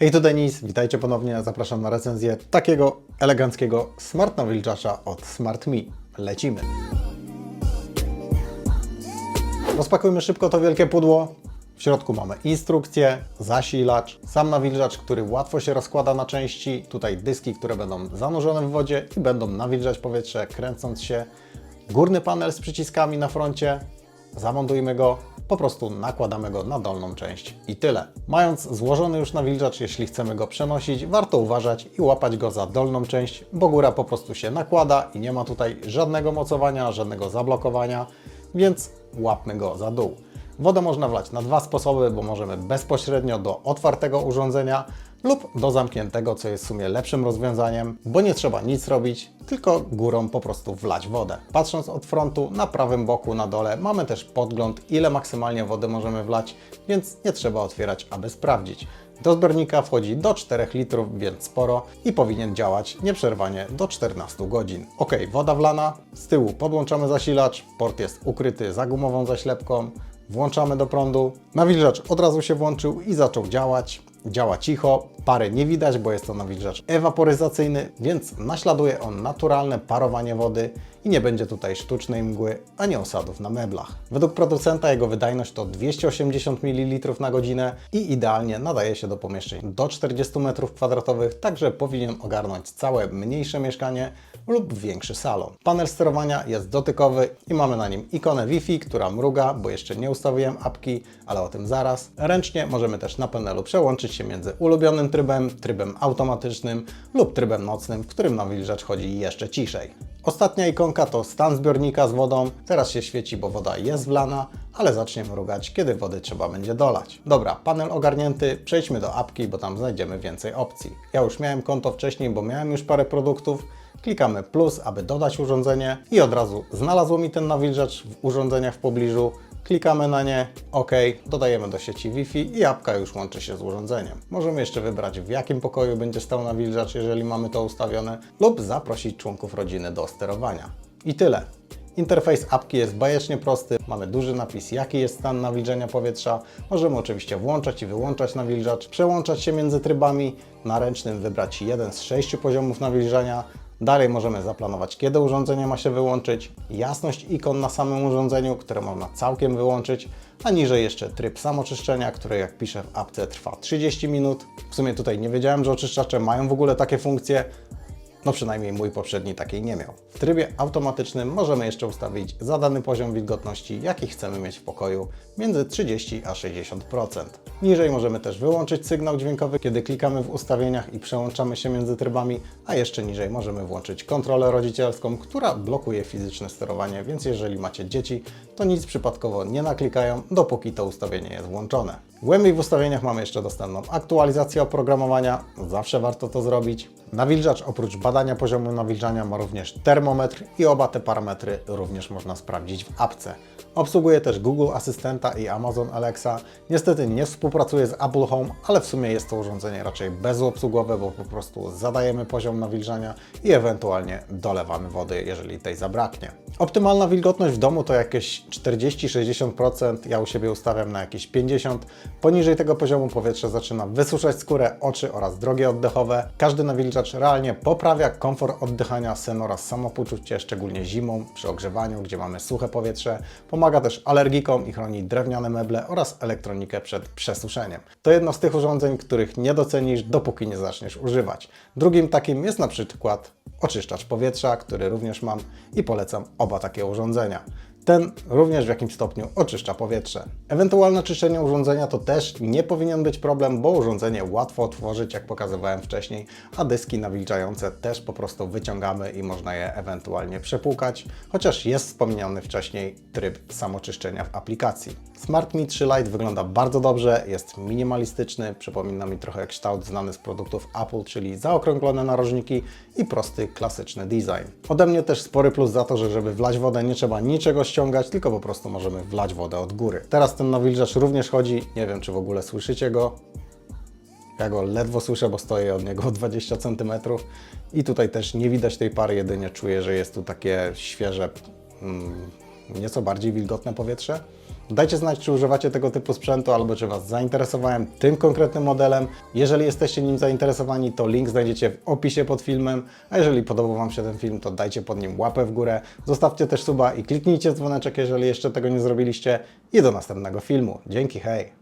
Hej, to Denis, witajcie ponownie. Zapraszam na recenzję takiego eleganckiego Smart Nawilżacza od Smart Me. Lecimy. Rozpakujmy szybko to wielkie pudło. W środku mamy instrukcję, zasilacz, sam nawilżacz, który łatwo się rozkłada na części. Tutaj dyski, które będą zanurzone w wodzie i będą nawilżać powietrze, kręcąc się. Górny panel z przyciskami na froncie. Zamontujmy go, po prostu nakładamy go na dolną część i tyle. Mając złożony już nawilżacz, jeśli chcemy go przenosić, warto uważać i łapać go za dolną część, bo góra po prostu się nakłada i nie ma tutaj żadnego mocowania, żadnego zablokowania, więc łapmy go za dół. Wodę można wlać na dwa sposoby, bo możemy bezpośrednio do otwartego urządzenia lub do zamkniętego, co jest w sumie lepszym rozwiązaniem, bo nie trzeba nic robić, tylko górą po prostu wlać wodę. Patrząc od frontu, na prawym boku, na dole mamy też podgląd, ile maksymalnie wody możemy wlać, więc nie trzeba otwierać, aby sprawdzić. Do zbiornika wchodzi do 4 litrów, więc sporo i powinien działać nieprzerwanie do 14 godzin. Ok, woda wlana, z tyłu podłączamy zasilacz, port jest ukryty za gumową zaślepką, włączamy do prądu. Nawilżacz od razu się włączył i zaczął działać. Działa cicho, pary nie widać, bo jest to nawilżacz ewaporyzacyjny, więc naśladuje on naturalne parowanie wody i nie będzie tutaj sztucznej mgły ani osadów na meblach. Według producenta jego wydajność to 280 ml na godzinę i idealnie nadaje się do pomieszczeń do 40 m2, także powinien ogarnąć całe mniejsze mieszkanie lub większy salon. Panel sterowania jest dotykowy i mamy na nim ikonę Wi-Fi, która mruga, bo jeszcze nie ustawiłem apki, ale o tym zaraz. Ręcznie możemy też na panelu przełączyć się między ulubionym trybem, trybem automatycznym lub trybem nocnym, w którym nawilżacz chodzi jeszcze ciszej. Ostatnia ikonka to stan zbiornika z wodą. Teraz się świeci, bo woda jest wlana, ale zacznie mrugać, kiedy wody trzeba będzie dolać. Dobra, panel ogarnięty, przejdźmy do apki, bo tam znajdziemy więcej opcji. Ja już miałem konto wcześniej, bo miałem już parę produktów. Klikamy plus, aby dodać urządzenie i od razu znalazło mi ten nawilżacz w urządzeniach w pobliżu. Klikamy na nie, OK, dodajemy do sieci Wi-Fi i apka już łączy się z urządzeniem. Możemy jeszcze wybrać w jakim pokoju będzie stał nawilżacz, jeżeli mamy to ustawione, lub zaprosić członków rodziny do sterowania. I tyle. Interfejs apki jest bajecznie prosty, mamy duży napis jaki jest stan nawilżenia powietrza. Możemy oczywiście włączać i wyłączać nawilżacz, przełączać się między trybami, na ręcznym wybrać jeden z sześciu poziomów nawilżenia, Dalej możemy zaplanować, kiedy urządzenie ma się wyłączyć, jasność ikon na samym urządzeniu, które można całkiem wyłączyć, a niżej jeszcze tryb samoczyszczenia, który jak piszę w apce trwa 30 minut. W sumie tutaj nie wiedziałem, że oczyszczacze mają w ogóle takie funkcje, no przynajmniej mój poprzedni takiej nie miał. W trybie automatycznym możemy jeszcze ustawić zadany poziom wilgotności, jaki chcemy mieć w pokoju, między 30 a 60%. Niżej możemy też wyłączyć sygnał dźwiękowy, kiedy klikamy w ustawieniach i przełączamy się między trybami, a jeszcze niżej możemy włączyć kontrolę rodzicielską, która blokuje fizyczne sterowanie, więc jeżeli macie dzieci, to nic przypadkowo nie naklikają, dopóki to ustawienie jest włączone. Głębiej w ustawieniach mamy jeszcze dostępną aktualizację oprogramowania, zawsze warto to zrobić. Nawilżacz oprócz badania poziomu nawilżania ma również termometr i oba te parametry również można sprawdzić w apce. Obsługuje też Google Asystenta i Amazon Alexa. Niestety nie współpracuje z Apple Home, ale w sumie jest to urządzenie raczej bezobsługowe, bo po prostu zadajemy poziom nawilżania i ewentualnie dolewamy wody, jeżeli tej zabraknie. Optymalna wilgotność w domu to jakieś 40-60%, ja u siebie ustawiam na jakieś 50%. Poniżej tego poziomu powietrze zaczyna wysuszać skórę, oczy oraz drogi oddechowe. Każdy nawilżacz realnie poprawia komfort oddychania, sen oraz samopoczucie, szczególnie zimą, przy ogrzewaniu, gdzie mamy suche powietrze. Pomaga też alergikom i chroni drewniane meble oraz elektronikę przed przesuszeniem. To jedno z tych urządzeń, których nie docenisz, dopóki nie zaczniesz używać. Drugim takim jest na przykład oczyszczacz powietrza, który również mam i polecam oba takie urządzenia. Ten również w jakimś stopniu oczyszcza powietrze. Ewentualne czyszczenie urządzenia to też nie powinien być problem, bo urządzenie łatwo otworzyć, jak pokazywałem wcześniej, a dyski nawilżające też po prostu wyciągamy i można je ewentualnie przepłukać, chociaż jest wspomniany wcześniej tryb samoczyszczenia w aplikacji. Smart Me 3 Lite wygląda bardzo dobrze, jest minimalistyczny, przypomina mi trochę kształt znany z produktów Apple, czyli zaokrąglone narożniki i prosty, klasyczny design. Ode mnie też spory plus za to, że żeby wlać wodę nie trzeba niczego ściągać, tylko po prostu możemy wlać wodę od góry. Teraz ten nawilżacz również chodzi, nie wiem czy w ogóle słyszycie go, ja go ledwo słyszę, bo stoję od niego o 20 cm i tutaj też nie widać tej pary, jedynie czuję, że jest tu takie świeże, mm, nieco bardziej wilgotne powietrze. Dajcie znać, czy używacie tego typu sprzętu, albo czy Was zainteresowałem tym konkretnym modelem. Jeżeli jesteście nim zainteresowani, to link znajdziecie w opisie pod filmem, a jeżeli podobał Wam się ten film, to dajcie pod nim łapę w górę, zostawcie też suba i kliknijcie dzwoneczek, jeżeli jeszcze tego nie zrobiliście i do następnego filmu. Dzięki, hej!